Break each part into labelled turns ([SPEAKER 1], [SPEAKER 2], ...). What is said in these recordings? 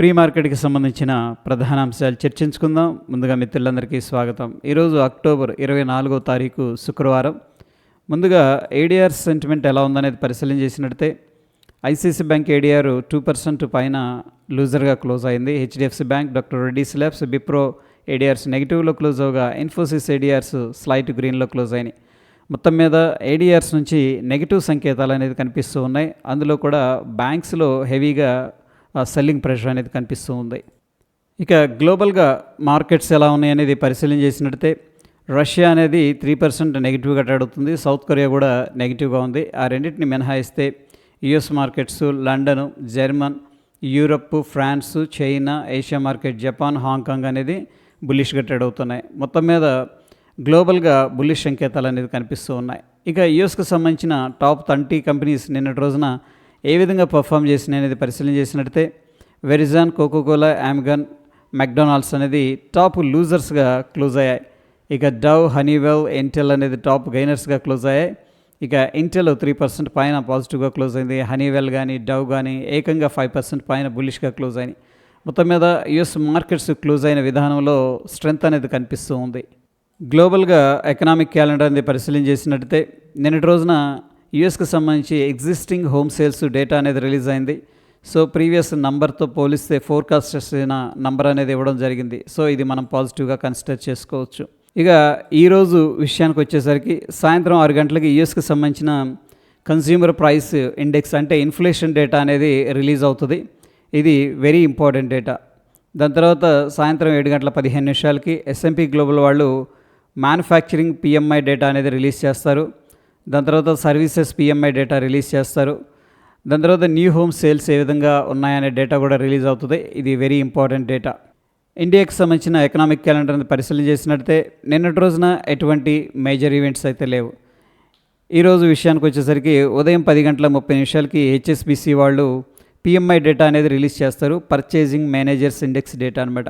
[SPEAKER 1] Pre మార్కెట్కి సంబంధించిన ప్రధాన అంశాలు చర్చించుకుందాం. ముందుగా మిత్రులందరికీ స్వాగతం. ఈరోజు అక్టోబర్ ఇరవై నాలుగో తారీఖు శుక్రవారం. ముందుగా ఏడీఆర్ సెంటిమెంట్ ఎలా ఉందనేది పరిశీలన చేసినట్టే ICICI bank ADR two percent పైన లూజర్గా క్లోజ్ అయింది. HDFC bank doctor Reddy labs Wipro ADRs నెగిటివ్లో close అవగా ఇన్ఫోసిస్ ఏడిఆర్స్ స్లైట్ గ్రీన్లో క్లోజ్ అయినాయి. మొత్తం మీద ఏడిఆర్స్ నుంచి నెగిటివ్ సంకేతాలు అనేది కనిపిస్తూ ఉన్నాయి. అందులో కూడా బ్యాంక్స్లో హెవీగా సెల్లింగ్ ప్రెషర్ అనేది కనిపిస్తూ ఉంది. ఇక గ్లోబల్గా మార్కెట్స్ ఎలా ఉన్నాయి అనేది పరిశీలన చేసినట్టయితే రష్యా అనేది త్రీ పర్సెంట్ నెగిటివ్గా అడుగుతుంది. సౌత్ కొరియా కూడా నెగిటివ్గా ఉంది. ఆ రెండింటిని మినహాయిస్తే US markets London German Europe France China Asia market Japan Hong Kong అనేది బుల్లిష్గా ట్రేడ్ అవుతున్నాయి. మొత్తం మీద గ్లోబల్గా బుల్లిష్ సంకేతాలు అనేది కనిపిస్తూ ఉన్నాయి. ఇక యుఎస్కి సంబంధించిన టాప్ థర్టీ కంపెనీస్ నిన్నటి రోజున ఏ విధంగా పర్ఫామ్ చేసినాయి అనేది పరిశీలన చేసినట్టయితే Verizon Coca Cola Amgen McDonald's అనేది టాప్ లూజర్స్గా క్లోజ్ అయ్యాయి. ఇక డవ్ హనీవెల్ ఎంటెల్ అనేది టాప్ గైనర్స్గా క్లోజ్ అయ్యాయి. ఇక ఇంటెల్ త్రీ పర్సెంట్ పైన పాజిటివ్గా క్లోజ్ అయింది. హనీవెల్ కానీ డవ్ కానీ ఏకంగా ఫైవ్ పర్సెంట్ పైన బులిష్గా క్లోజ్ అయినాయి. మొత్తం మీద యుఎస్ మార్కెట్స్ క్లోజ్ అయిన విధానంలో స్ట్రెంగ్త్ అనేది కనిపిస్తూ ఉంది. గ్లోబల్గా ఎకనామిక్ క్యాలెండర్ అనేది పరిశీలన చేసినట్టయితే నిన్నటి రోజున యుఎస్కి సంబంధించి ఎగ్జిస్టింగ్ హోమ్ సేల్స్ డేటా అనేది రిలీజ్ అయింది. సో ప్రీవియస్ నంబర్తో పోలిస్తే ఫోర్కాస్ట్ చేసిన నంబర్ అనేది ఇవ్వడం జరిగింది. సో ఇది మనం పాజిటివ్గా కన్సిడర్ చేసుకోవచ్చు. ఇక ఈరోజు విషయానికి వచ్చేసరికి సాయంత్రం ఆరు గంటలకి యుఎస్కి సంబంధించిన కన్స్యూమర్ ప్రైస్ ఇండెక్స్ అంటే ఇన్ఫ్లేషన్ డేటా అనేది రిలీజ్ అవుతుంది. ఇది వెరీ ఇంపార్టెంట్ డేటా దాని తర్వాత సాయంత్రం ఏడు గంటల పదిహేను నిమిషాలకి ఎస్ఎంపీ గ్లోబల్ వాళ్ళు మ్యానుఫ్యాక్చరింగ్ పిఎంఐ డేటా అనేది రిలీజ్ చేస్తారు. దాని తర్వాత సర్వీసెస్ పిఎంఐ డేటా రిలీజ్ చేస్తారు. దాని తర్వాత న్యూ హోమ్ సేల్స్ ఏ విధంగా ఉన్నాయనే డేటా కూడా రిలీజ్ అవుతుంది. ఇది వెరీ ఇంపార్టెంట్ డేటా ఇండియాకి సంబంధించిన ఎకనామిక్ క్యాలెండర్ని పరిశీలన చేసినట్టే నిన్నటి రోజున ఎటువంటి మేజర్ ఈవెంట్స్ అయితే లేవు. ఈరోజు విషయానికి వచ్చేసరికి ఉదయం పది గంటల ముప్పై నిమిషాలకి హెచ్ఎస్బిసి వాళ్ళు పిఎంఐ డేటా అనేది రిలీజ్ చేస్తారు. పర్చేజింగ్ మేనేజర్స్ ఇండెక్స్ డేటా అనమాట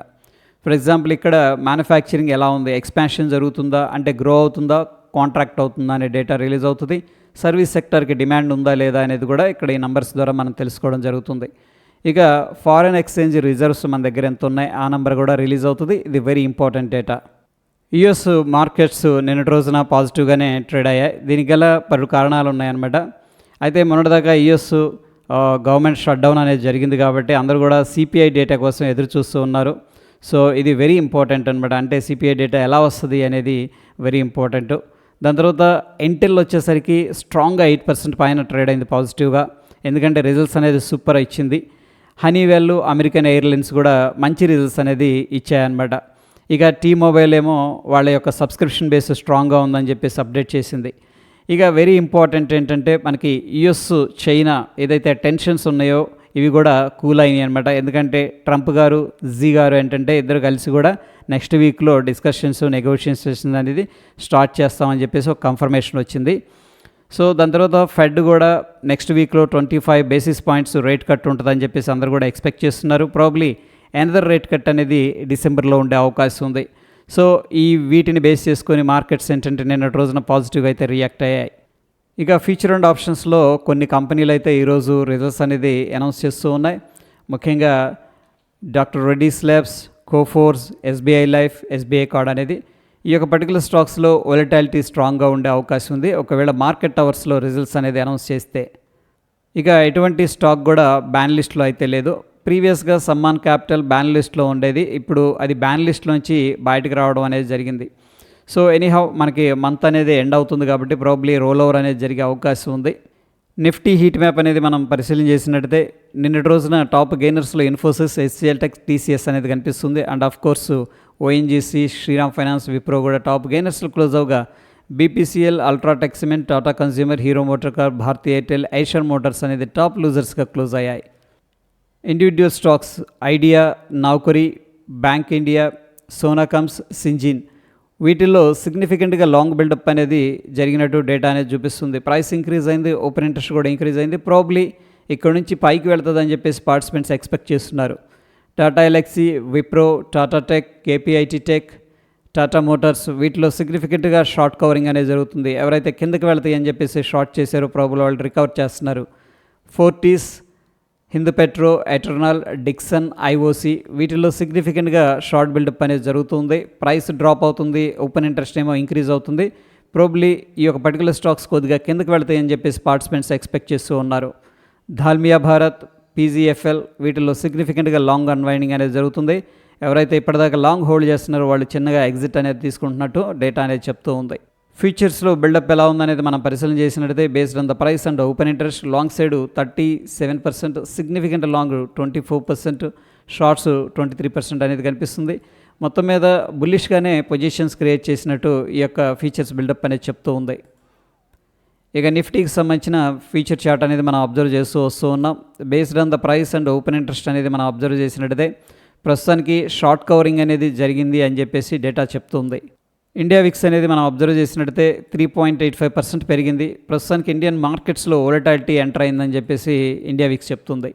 [SPEAKER 1] ఫర్ ఎగ్జాంపుల్ ఇక్కడ మ్యానుఫ్యాక్చరింగ్ ఎలా ఉంది? ఎక్స్పాన్షన్ జరుగుతుందా? అంటే గ్రో అవుతుందా? కాంట్రాక్ట్ అవుతుందా అనే డేటా రిలీజ్ అవుతుంది. సర్వీస్ సెక్టర్కి డిమాండ్ ఉందా లేదా అనేది కూడా ఇక్కడ ఈ నంబర్స్ ద్వారా మనం తెలుసుకోవడం జరుగుతుంది. ఇక ఫారెన్ ఎక్స్చేంజ్ రిజర్వ్స్ మన దగ్గర ఎంత ఉన్నాయి? ఆ నెంబర్ కూడా రిలీజ్ అవుతుంది. ఇది very important data. US markets నిన్నటి రోజున పాజిటివ్గానే ట్రేడ్ అయ్యాయి. దీనికి గల పలు కారణాలు ఉన్నాయన్నమాట. అయితే మొన్నటిదాకా యుఎస్ గవర్నమెంట్ షట్డౌన్ అనేది జరిగింది కాబట్టి అందరూ కూడా సిపిఐ డేటా కోసం ఎదురు చూస్తూ ఉన్నారు. సో ఇది వెరీ ఇంపార్టెంట్ అనమాట అంటే సిపిఐ డేటా ఎలా వస్తుంది అనేది వెరీ ఇంపార్టెంట్. దాని తర్వాత ఎంటెల్ వచ్చేసరికి స్ట్రాంగ్గా ఎయిట్ పర్సెంట్ పైన ట్రేడ్ అయింది పాజిటివ్గా ఎందుకంటే రిజల్ట్స్ అనేది సూపర్ ఇచ్చింది. హనీవెల్ అమెరికన్ ఎయిర్లైన్స్ కూడా మంచి రిజల్ట్స్ అనేది ఇచ్చాయన్నమాట. ఇక టీ మొబైల్ ఏమో వాళ్ళ యొక్క సబ్స్క్రిప్షన్ బేస్ స్ట్రాంగ్గా ఉందని చెప్పేసి అప్డేట్ చేసింది. ఇక వెరీ ఇంపార్టెంట్ ఏంటంటే మనకి యుఎస్ చైనా ఏదైతే టెన్షన్స్ ఉన్నాయో ఇవి కూడా కూల్ అయినాయి అనమాట ఎందుకంటే ట్రంప్ గారు జీ గారు ఏంటంటే ఇద్దరు కలిసి కూడా నెక్స్ట్ వీక్లో డిస్కషన్స్ నెగోషియేషన్స్ అనేది స్టార్ట్ చేస్తామని చెప్పేసి ఒక కన్ఫర్మేషన్ వచ్చింది. సో దాని తర్వాత ఫెడ్ కూడా నెక్స్ట్ వీక్లో twenty five basis points rate cut ఉంటుందని చెప్పేసి అందరూ కూడా ఎక్స్పెక్ట్ చేస్తున్నారు. ప్రాబ్లీ ఎనదర్ రేట్ కట్ అనేది డిసెంబర్లో ఉండే అవకాశం ఉంది. సో ఈ వీటిని బేస్ చేసుకొని మార్కెట్స్ ఏంటంటే నిన్నటి రోజున పాజిటివ్ అయితే రియాక్ట్ అయ్యాయి. ఇక ఫ్యూచర్ అండ్ ఆప్షన్స్లో కొన్ని కంపెనీలు అయితే ఈరోజు రిజల్ట్స్ అనేది అనౌన్స్ చేస్తూ ఉన్నాయి. ముఖ్యంగా doctor Reddy's labs Coforge SBI life SBI card అనేది ఈ యొక్క పర్టికులర్ స్టాక్స్లో ఒలిటాలిటీ స్ట్రాంగ్గా ఉండే అవకాశం ఉంది. ఒకవేళ మార్కెట్ అవర్స్లో రిజల్ట్స్ అనేది అనౌన్స్ చేస్తే ఇక ఎటువంటి స్టాక్ కూడా బ్యాన్ లిస్ట్లో అయితే లేదు. ప్రీవియస్గా సమ్మాన్ క్యాపిటల్ బ్యాన్ లిస్ట్లో ఉండేది. ఇప్పుడు అది బ్యాన్ లిస్ట్లోంచి బయటకు రావడం అనేది జరిగింది. సో ఎనీహౌ మనకి మంత్ అనేది ఎండ్ అవుతుంది కాబట్టి ప్రాబ్లీ రోల్ ఓవర్ అనేది జరిగే అవకాశం ఉంది. నిఫ్టీ హీట్ మ్యాప్ అనేది మనం పరిశీలన చేసినట్టయితే నిన్నటి రోజున టాప్ గెయినర్స్లో ఇన్ఫోసిస్ ఎస్సీఎల్ టెక్ టీసీఎస్ అనేది కనిపిస్తుంది. And of course ONGC Shriram finance Wipro కూడా టాప్ గెయినర్స్లో close అవగా BPCL UltraTech cement Tata consumer Hero MotoCorp Bharti Airtel Eicher motors అనేది టాప్ లూజర్స్గా క్లోజ్ అయ్యాయి. Individual stocks idea Naukri bank India సోనాకమ్స్ Syngene వీటిల్లో సిగ్నిఫికెంట్గా long buildup అనేది జరిగినట్టు డేటా అనేది చూపిస్తుంది. ప్రైస్ ఇంక్రీజ్ అయింది ఓపెన్ ఇంట్రెస్ట్ కూడా ఇంక్రీజ్ అయింది. ప్రాబ్లీ ఇక్కడ నుంచి పైకి వెళ్తుందని చెప్పేసి పార్టిసిపెంట్స్ ఎక్స్పెక్ట్ చేస్తున్నారు. Tata Elxsi Wipro Tata tech KPIT tech Tata motors వీటిలో సిగ్నిఫికెంట్గా షార్ట్ కవరింగ్ అనేది జరుగుతుంది. ఎవరైతే కిందకి వెళ్తాయి అని చెప్పేసి షార్ట్ చేశారో ప్రాబ్లం వాళ్ళు రికవర్ చేస్తున్నారు. Fortis HindPetro Eternal Dixon IOC వీటిల్లో సిగ్నిఫికెంట్గా షార్ట్ బిల్డప్ అనేది జరుగుతుంది. ప్రైస్ డ్రాప్ అవుతుంది ఓపెన్ ఇంట్రెస్ట్ ఏమో ఇంక్రీజ్ అవుతుంది. ప్రోబ్లీ ఈ యొక్క పర్టికులర్ స్టాక్స్ కొద్దిగా కిందకి వెళ్తాయని చెప్పేసి పార్టిసిపెంట్స్ ఎక్స్పెక్ట్ చేస్తూ ఉన్నారు. ధాల్మియా భారత్ పీజీఎఫ్ఎల్ వీటిల్లో సిగ్నిఫికెంట్గా లాంగ్ అన్వైండింగ్ అనేది జరుగుతుంది. ఎవరైతే ఇప్పటిదాకా లాంగ్ హోల్డ్ చేస్తున్నారో వాళ్ళు చిన్నగా ఎగ్జిట్ అనేది తీసుకుంటున్నట్టు డేటా అనేది చెప్తూ ఉంది. ఫ్యూచర్స్లో బిల్డప్ ఎలా ఉందనేది మనం పరిశీలన చేసినట్టయితే based on the price and open interest long side thirty seven percent significant long twenty four percent shorts twenty three percent అనేది కనిపిస్తుంది. మొత్తం మీద బుల్లిష్గానే పొజిషన్స్ క్రియేట్ చేసినట్టు ఈ యొక్క ఫీచర్స్ బిల్డప్ అనేది చెప్తూ ఉంది. ఇక నిఫ్టీకి సంబంధించిన ఫీచర్ చార్ట్ అనేది మనం అబ్జర్వ్ చేస్తూ వస్తూ ఉన్నాం. Based on the price and open interest అనేది మనం అబ్జర్వ్ చేసినట్టయితే ప్రస్తుతానికి షార్ట్ కవరింగ్ అనేది జరిగింది అని చెప్పేసి డేటా చెప్తుంది ఇండియా విక్స్ అనేది మనం అబ్జర్వ్ చేసినట్టయితే three point eight five percent పెరిగింది. ప్రస్తుతానికి ఇండియన్ మార్కెట్స్లో ఓలటాలిటీ ఎంటర్ అయిందని చెప్పేసి ఇండియా విక్స్ చెప్తుంది.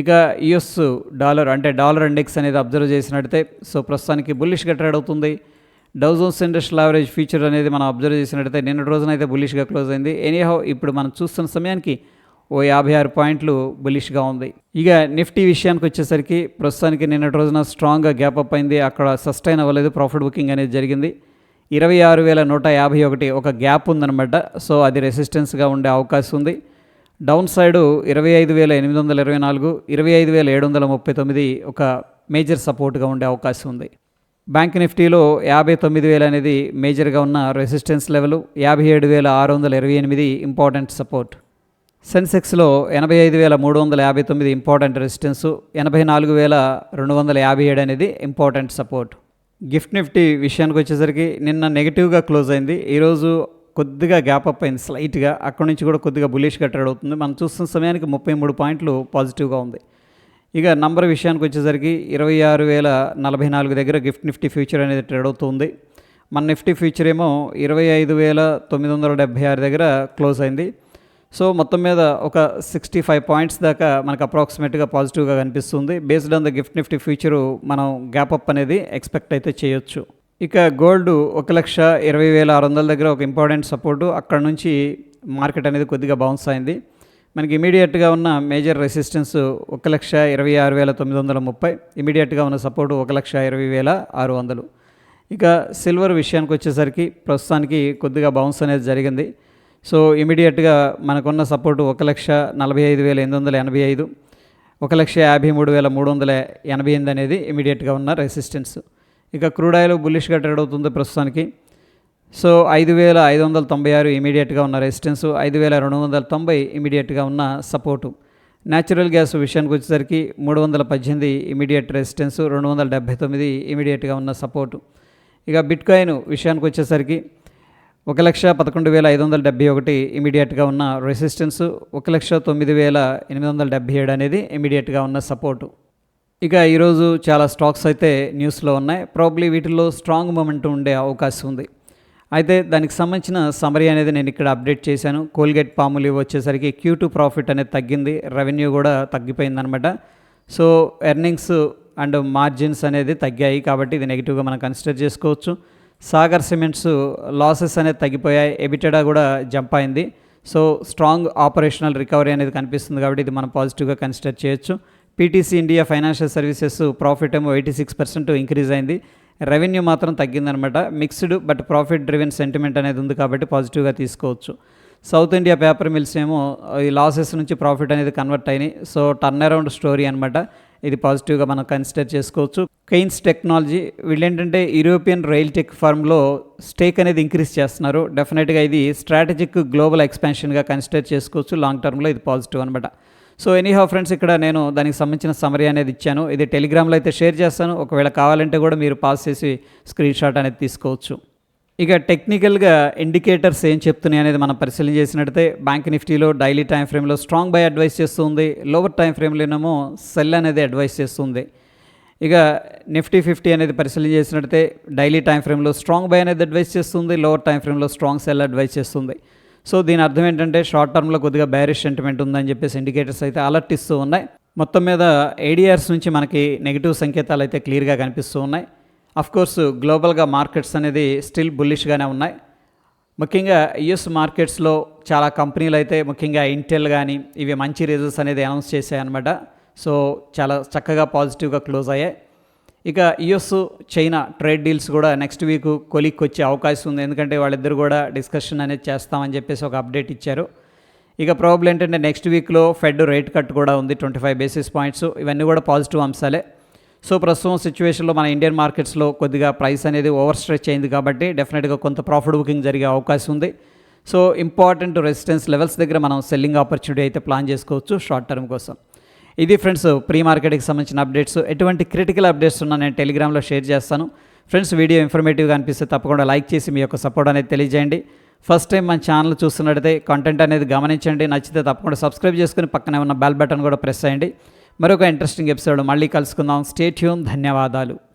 [SPEAKER 1] ఇక యుఎస్ డాలర్ అంటే డాలర్ ఇండెక్స్ అనేది అబ్జర్వ్ చేసినట్టయితే సో ప్రస్తుతానికి బుల్లిష్గా ట్రేడ్ అవుతుంది. Dow Jones industrial average future అనేది మనం అబ్జర్వ్ చేసినట్టయితే నిన్న రోజున అయితే బుల్లిష్గా క్లోజ్ అయింది. ఎనీహౌ ఇప్పుడు మనం చూస్తున్న సమయానికి ఓ యాభై ఆరు పాయింట్లు బులిష్గా ఉంది. ఇక నిఫ్టీ విషయానికి వచ్చేసరికి ప్రస్తుతానికి నిన్నటి రోజున స్ట్రాంగ్గా గ్యాప్ అప్ అయింది. అక్కడ సస్టైన్ అవ్వలేదు. ప్రాఫిట్ బుకింగ్ అనేది జరిగింది. ఇరవై ఆరు వేల నూట యాభై ఒకటి ఒక గ్యాప్ ఉందన్నమాట. సో అది రెసిస్టెన్స్గా ఉండే అవకాశం ఉంది. డౌన్ సైడు ఇరవై ఐదు వేల ఎనిమిది వందల ఇరవై నాలుగు ఇరవై ఐదు వేల ఏడు వందల ముప్పై తొమ్మిది ఒక మేజర్ సపోర్ట్గా ఉండే అవకాశం ఉంది. బ్యాంక్ నిఫ్టీలో యాభై తొమ్మిది వేలు అనేది మేజర్గా ఉన్న రెసిస్టెన్స్ లెవెల్ యాభై ఏడు వేల ఆరు వందల ఇరవై ఎనిమిది ఇంపార్టెంట్ సపోర్ట్. సెన్సెక్స్లో ఎనభై ఐదు వేల మూడు వందల యాభై తొమ్మిది ఇంపార్టెంట్ రెసిస్టెన్సు ఎనభై నాలుగు వేల రెండు వందల యాభై ఏడు అనేది ఇంపార్టెంట్ సపోర్ట్. గిఫ్ట్ నిఫ్టీ విషయానికి వచ్చేసరికి నిన్న నెగిటివ్గా క్లోజ్ అయింది. ఈరోజు కొద్దిగా గ్యాప్ అప్ అయింది స్లైట్గా. అక్కడి నుంచి కూడా కొద్దిగా బులిష్గా ట్రేడ్ అవుతుంది మనం చూస్తున్న సమయానికి ముప్పై మూడు పాయింట్లు పాజిటివ్గా ఉంది. ఇక నంబర్ విషయానికి వచ్చేసరికి ఇరవై ఆరు వేల నలభై నాలుగు దగ్గర గిఫ్ట్ నిఫ్టీ ఫ్యూచర్ అనేది ట్రేడ్ అవుతుంది. మన నిఫ్టీ ఫ్యూచర్ ఏమో ఇరవై ఐదు వేల తొమ్మిది వందల డెబ్బై ఆరు దగ్గర క్లోజ్ అయింది. సో మొత్తం మీద ఒక సిక్స్టీ ఫైవ్ పాయింట్స్ దాకా మనకు అప్రాక్సిమేట్గా పాజిటివ్గా కనిపిస్తుంది. Based on the gift nifty future మనం గ్యాప్ అప్ అనేది ఎక్స్పెక్ట్ అయితే చేయొచ్చు. ఇక గోల్డ్ ఒక లక్ష ఇరవై వేల ఆరు వందల దగ్గర ఒక ఇంపార్టెంట్ సపోర్టు. అక్కడ నుంచి మార్కెట్ అనేది కొద్దిగా బౌన్స్ అయింది. మనకి ఇమీడియట్గా ఉన్న మేజర్ రెసిస్టెన్స్ ఒక లక్ష ఇరవై ఆరు వేల తొమ్మిది వందల ముప్పై. ఇమీడియట్గా ఉన్న సపోర్టు ఒక లక్ష ఇరవై వేల ఆరు వందలు. ఇక సిల్వర్ విషయానికి వచ్చేసరికి ప్రస్తుతానికి కొద్దిగా బౌన్స్ అనేది జరిగింది. సో ఇమీడియట్గా మనకున్న సపోర్టు ఒక లక్ష నలభై ఐదు వేల ఎనిమిది వందల ఎనభై ఐదు ఒక లక్ష యాభై మూడు వేల మూడు వందల ఎనభై ఎనిమిది అనేది ఇమీడియట్గా ఉన్న రెసిస్టెన్స్. ఇక క్రూడ్ ఆయిల్ బుల్లిష్గా ట్రేడ్ అవుతుంది ప్రస్తుతానికి. సో ఐదు వేల ఐదు వందల తొంభై ఆరు ఇమీడియట్గా ఉన్న రెసిస్టెన్స్ ఐదు వేల రెండు వందల తొంభై ఇమీడియట్గా ఉన్న సపోర్టు. న్యాచురల్ గ్యాస్ విషయానికి వచ్చేసరికి మూడు వందల పద్దెనిమిది ఇమీడియట్ రెసిస్టెన్స్ రెండు వందల డెబ్బై తొమ్మిది ఇమీడియట్గా ఉన్న సపోర్టు. ఇక బిట్ కాయిన్ విషయానికి వచ్చేసరికి ఒక లక్ష పదకొండు వేల ఐదు వందల డెబ్బై ఒకటి ఇమీడియట్గా ఉన్న రెసిస్టెన్స్ ఒక లక్ష తొమ్మిది వేల ఎనిమిది వందల డెబ్బై ఏడు అనేది ఇమీడియట్గా ఉన్న సపోర్టు. ఇక ఈరోజు చాలా స్టాక్స్ అయితే న్యూస్లో ఉన్నాయి. ప్రాబ్లీ వీటిల్లో స్ట్రాంగ్ మూమెంట్ ఉండే అవకాశం ఉంది. అయితే దానికి సంబంధించిన సమరీ అనేది నేను ఇక్కడ అప్డేట్ చేశాను. కోల్గేట్ పాములు వచ్చేసరికి క్యూ టూ ప్రాఫిట్ అనేది తగ్గింది. రెవెన్యూ కూడా తగ్గిపోయిందనమాట సో ఎర్నింగ్స్ అండ్ మార్జిన్స్ అనేది తగ్గాయి కాబట్టి ఇది నెగిటివ్గా మనం కన్సిడర్ చేసుకోవచ్చు. సాగర్ సిమెంట్స్ లాసెస్ అనేది తగ్గిపోయాయి. ఎబిటెడా కూడా జంప్ అయింది. సో స్ట్రాంగ్ ఆపరేషనల్ రికవరీ అనేది కనిపిస్తుంది కాబట్టి ఇది మనం పాజిటివ్గా కన్సిడర్ చేయొచ్చు. PTC India financial services profit ఏమో ఎయిటీ సిక్స్ పర్సెంట్ ఇంక్రీజ్ అయింది. రెవెన్యూ మాత్రం తగ్గిందనమాట. Mixed but profit driven sentiment అనేది ఉంది కాబట్టి పాజిటివ్గా తీసుకోవచ్చు. సౌత్ ఇండియా పేపర్ మిల్స్ ఏమో ఈ లాసెస్ నుంచి ప్రాఫిట్ అనేది కన్వర్ట్ అయినాయి. సో టర్న్ అరౌండ్ స్టోరీ అనమాట ఇది పాజిటివ్గా మనం కన్సిడర్ చేసుకోవచ్చు. కెయిన్స్ టెక్నాలజీ వీళ్ళేంటంటే యూరోపియన్ రైల్ టెక్ ఫార్మ్లో స్టేక్ అనేది ఇంక్రీజ్ చేస్తున్నారు. డెఫినెట్గా ఇది స్ట్రాటజిక్ గ్లోబల్ ఎక్స్పాన్షన్గా కన్సిడర్ చేసుకోవచ్చు. లాంగ్ టర్మ్లో ఇది పాజిటివ్ అనమాట సో ఎనీహౌ ఫ్రెండ్స్ ఇక్కడ నేను దానికి సంబంధించిన సమరీ అనేది ఇచ్చాను. ఇది టెలిగ్రామ్లో అయితే షేర్ చేస్తాను. ఒకవేళ కావాలంటే కూడా మీరు పాస్ చేసి స్క్రీన్ షాట్ అనేది తీసుకోవచ్చు. ఇక టెక్నికల్గా ఇండికేటర్స్ ఏం చెప్తున్నాయి అనేది మనం పరిశీలన చేసినట్టయితే బ్యాంక్ నిఫ్టీలో డైలీ టైం ఫ్రేమ్లో స్ట్రాంగ్ బై అడ్వైస్ చేస్తుంది. లోవర్ టైం ఫ్రేమ్లోనేమో సెల్ అనేది అడ్వైస్ చేస్తుంది. ఇక నిఫ్టీ ఫిఫ్టీ అనేది పరిశీలన చేసినట్టయితే డైలీ టైం ఫ్రేమ్లో స్ట్రాంగ్ బై అనేది అడ్వైస్ చేస్తుంది. లోవర్ టైం ఫ్రేమ్లో స్ట్రాంగ్ సెల్ అడ్వైస్ చేస్తుంది. సో దీని అర్థం ఏంటంటే షార్ట్ టర్మ్లో కొద్దిగా బ్యారిష్ సెంటిమెంట్ ఉందని చెప్పేసి ఇండికేటర్స్ అయితే అలర్ట్ ఇస్తూ ఉన్నాయి. మొత్తం మీద ఏడిఆర్స్ నుంచి మనకి నెగిటివ్ సంకేతాలు అయితే క్లియర్గా కనిపిస్తూ ఉన్నాయి. కోర్స్ గ్లోబల్గా మార్కెట్స్ అనేది స్టిల్ బుల్లిష్గానే ఉన్నాయి. ముఖ్యంగా యుఎస్ మార్కెట్స్లో చాలా కంపెనీలు అయితే ముఖ్యంగా ఇంటెల్ కానీ ఇవి మంచి రిజల్ట్స్ అనేది అనౌన్స్ చేశాయన్నమాట సో చాలా చక్కగా పాజిటివ్గా క్లోజ్ అయ్యాయి. ఇక యుఎస్ చైనా ట్రేడ్ డీల్స్ కూడా నెక్స్ట్ వీక్ కొలిక్కి వచ్చే అవకాశం ఉంది. ఎందుకంటే వాళ్ళిద్దరు కూడా డిస్కషన్ అనేది చేస్తామని చెప్పేసి ఒక అప్డేట్ ఇచ్చారు. ఇక ప్రాబ్లం ఏంటంటే నెక్స్ట్ వీక్లో ఫెడ్ రేట్ కట్ కూడా ఉంది ట్వంటీ ఫైవ్ బేసిస్ పాయింట్స్ ఇవన్నీ కూడా పాజిటివ్ అంశాలే. సో ప్రస్తుతం సిచ్యువేషన్లో మన ఇండియన్ మార్కెట్స్లో కొద్దిగా ప్రైస్ అనేది ఓవర్ స్ట్రెచ్ అయింది కాబట్టి డెఫినెట్గా కొంత ప్రాఫిట్ బుకింగ్ జరిగే అవకాశం ఉంది. సో ఇంపార్టెంట్ రెసిస్టెన్స్ లెవెల్స్ దగ్గర మనం సెల్లింగ్ ఆపర్చునిటీ అయితే ప్లాన్ చేసుకోవచ్చు షార్ట్ టర్మ్ కోసం. ఇది ఫ్రెండ్స్ ప్రీ మార్కెట్కి సంబంధించిన అప్డేట్స్. ఎటువంటి క్రిటికల్ అప్డేట్స్ ఉన్నా నేను టెలిగ్రామ్లో షేర్ చేస్తాను. ఫ్రెండ్స్ వీడియో ఇన్ఫర్మేటివ్గా అనిపిస్తే తప్పకుండా లైక్ చేసి మీ యొక్క సపోర్ట్ అనేది తెలియజేయండి. ఫస్ట్ టైం మన ఛానల్ చూస్తున్నట్టయితే కంటెంట్ అనేది గమనించండి. నచ్చితే తప్పకుండా సబ్స్క్రైబ్ చేసుకుని పక్కనే ఉన్న బెల్ బటన్ కూడా ప్రెస్ చేయండి. మరొక ఇంట్రెస్టింగ్ ఎపిసోడ్ మళ్ళీ కలుసుకుందాం. స్టేట్యూన్ ధన్యవాదాలు.